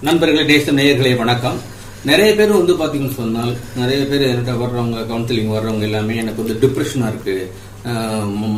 நண்பர்களே நேச நேயர்களே வணக்கம். நிறைய பேர் வந்து பார்த்தீங்கன்னு சொன்னால் நிறைய பேர் என்கிட்ட வர்றவங்க கவுன்சிலிங் வர்றவங்க எல்லாமே எனக்கு வந்து டிப்ரெஷனாக இருக்கு.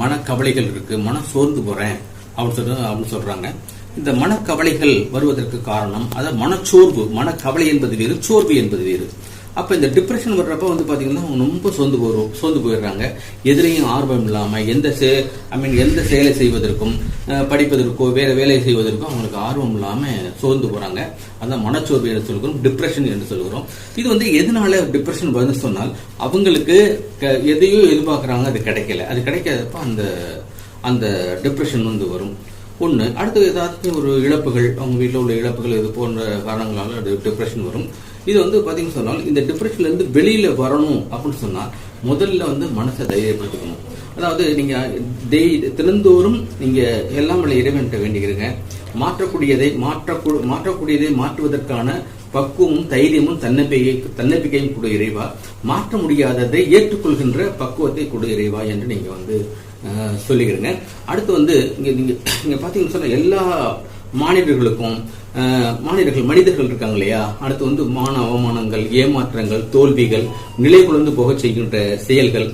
மனக்கவலைகள் இருக்கு. மன சோர்ந்து போறேன். அப்படின்னு சொல்லி அப்படின்னு சொல்றாங்க. இந்த மனக்கவலைகள் வருவதற்கு காரணம் அதாவது மனச்சோர்வு மனக்கவலை என்பது வேறு சோர்வு என்பது வேறு. அப்போ இந்த டிப்ரெஷன் வர்றப்ப வந்து பார்த்தீங்கன்னா அவங்க ரொம்ப சோர்ந்து போகிறோம் சோர்ந்து போயிடுறாங்க. எதிரையும் ஆர்வம் இல்லாமல் எந்த சே ஐ மீன் எந்த செயலை செய்வதற்கும் படிப்பதற்கோ வேறு வேலை செய்வதற்கோ அவங்களுக்கு ஆர்வம் இல்லாமல் சோர்ந்து போகிறாங்க அதான் மனச்சோர்வு என்று சொல்கிறோம் டிப்ரெஷன் என்று சொல்கிறோம். இது வந்து எதனால டிப்ரெஷன் வருதுன்னு சொன்னால் அவங்களுக்கு க- எதையோ எதிர்பார்க்குறாங்க அது கிடைக்கல. அது கிடைக்காதப்ப அந்த அந்த டிப்ரெஷன் வந்து வரும். ஒன்று அடுத்து ஏதாச்சும் ஒரு இழப்புகள் அவங்க வீட்டில் உள்ள இழப்புகள் இது போன்ற காரணங்களால் அது டிப்ரெஷன் வரும். இது வந்து பார்த்தீங்கன்னு சொன்னால் இந்த டிப்ரெஷன்ல இருந்து வெளியில வரணும் அப்படின்னு சொன்னால் முதல்ல வந்து மனசை தைரியப்படுத்திக்கணும். அதாவது நீங்க டெய் தினந்தோறும் நீங்க எல்லாம் வல்ல இறைவன்கிட்ட வேண்டிக்கிறீங்க. மாற்றக்கூடியதை மாற்ற மாற்றக்கூடியதை மாற்றுவதற்கான பக்குவமும் தைரியமும் தன்னம்பிக்கை தன்னம்பிக்கையும் கொடு இறைவா. மாற்ற முடியாததை ஏற்றுக்கொள்கின்ற பக்குவத்தை கொடு இறைவா என்று நீங்க வந்து சொல்லிக்கிறேங்க. அடுத்து வந்து இங்கே நீங்கள் நீங்கள் பார்த்தீங்கன்னு சொன்னால் எல்லா மாநிலர்களுக்கும் மாணவர்கள் மாநிலர்கள் மனிதர்கள் இருக்காங்க இல்லையா? அடுத்து வந்து மான அவமானங்கள் ஏமாற்றங்கள் தோல்விகள் நிலை குழந்து போகச் செய்கின்ற செயல்கள்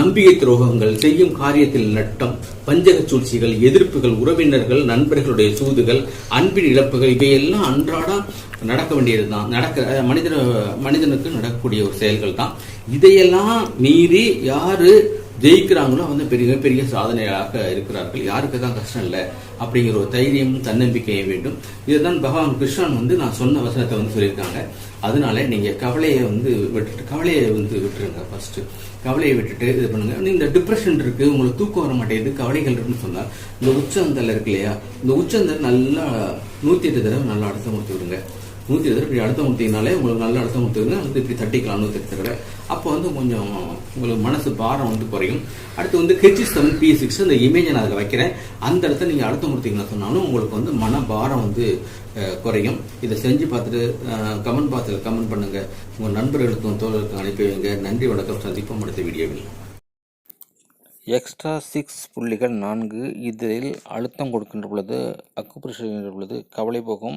நம்பிக்கை துரோகங்கள் செய்யும் காரியத்தில் நட்டம் பஞ்சக சூழ்ச்சிகள் எதிர்ப்புகள் உறவினர்கள் நண்பர்களுடைய சூதுகள் அன்பின் இழப்புகள் இவையெல்லாம் அன்றாடம் நடக்க வேண்டியது தான் நடக்க மனிதன மனிதனுக்கு நடக்கக்கூடிய ஒரு செயல்கள் தான் இதையெல்லாம் மீறி யாரு ஜெயிக்கிறாங்களோ வந்து பெரிய பெரிய சாதனையாக இருக்கிறார்கள். யாருக்கு தான் கஷ்டம் இல்லை. அப்படிங்கிற ஒரு தைரியமும் தன்னம்பிக்கையும் வேண்டும். இதுதான் பகவான் கிருஷ்ணன் வந்து நான் சொன்ன வசனத்தை வந்து சொல்லியிருக்காங்க. அதனால நீங்க கவலையை வந்து விட்டுட்டு கவலையை வந்து விட்டுருங்க ஃபர்ஸ்ட் கவலையை விட்டுட்டு இது பண்ணுங்க. இந்த டிப்ரெஷன் இருக்கு உங்களுக்கு தூக்கம் வர மாட்டேங்குது கவலைகள் இருக்குன்னு சொன்னா இந்த உச்சந்தல் இருக்கு இல்லையா? இந்த உச்சந்தல் நல்லா நூத்தி எட்டு தடவை நல்லா அடுத்த கொடுத்து விடுங்க. நூத்தி இருபது இப்படி அழுத்தம் கொடுத்தீங்கனாலே உங்களுக்கு நல்ல அழுத்தம் கொடுத்துருங்க வந்து இப்படி தட்டிக்கலாம் நூத்தி எட்டு அப்போ வந்து கொஞ்சம் உங்களுக்கு மனசு பாரம் வந்து குறையும். அடுத்து வந்து ஹெச் செவன் பி சிக்ஸ் அந்த இமேஜை நான் அதில் வைக்கிறேன். அந்த இடத்த நீங்கள் அழுத்தம் கொடுத்தீங்கன்னா சொன்னாலும் உங்களுக்கு வந்து மன பாரம் வந்து குறையும். இதை செஞ்சு பார்த்துட்டு கமெண்ட் பாக்ஸில் கமெண்ட் பண்ணுங்கள் உங்கள் நண்பர்களுக்கும் தோழர்களுக்கும் அனுப்பி வைங்க. நன்றி வணக்கம். சந்திப்போம் அடுத்த வீடியோவில். எக்ஸ்ட்ரா சிக்ஸ் புள்ளிகள் நான்கு. இதில் அழுத்தம் கொடுக்கின்ற பொழுது அக்குப்ரெஷர் பொழுது கவலை போகும்.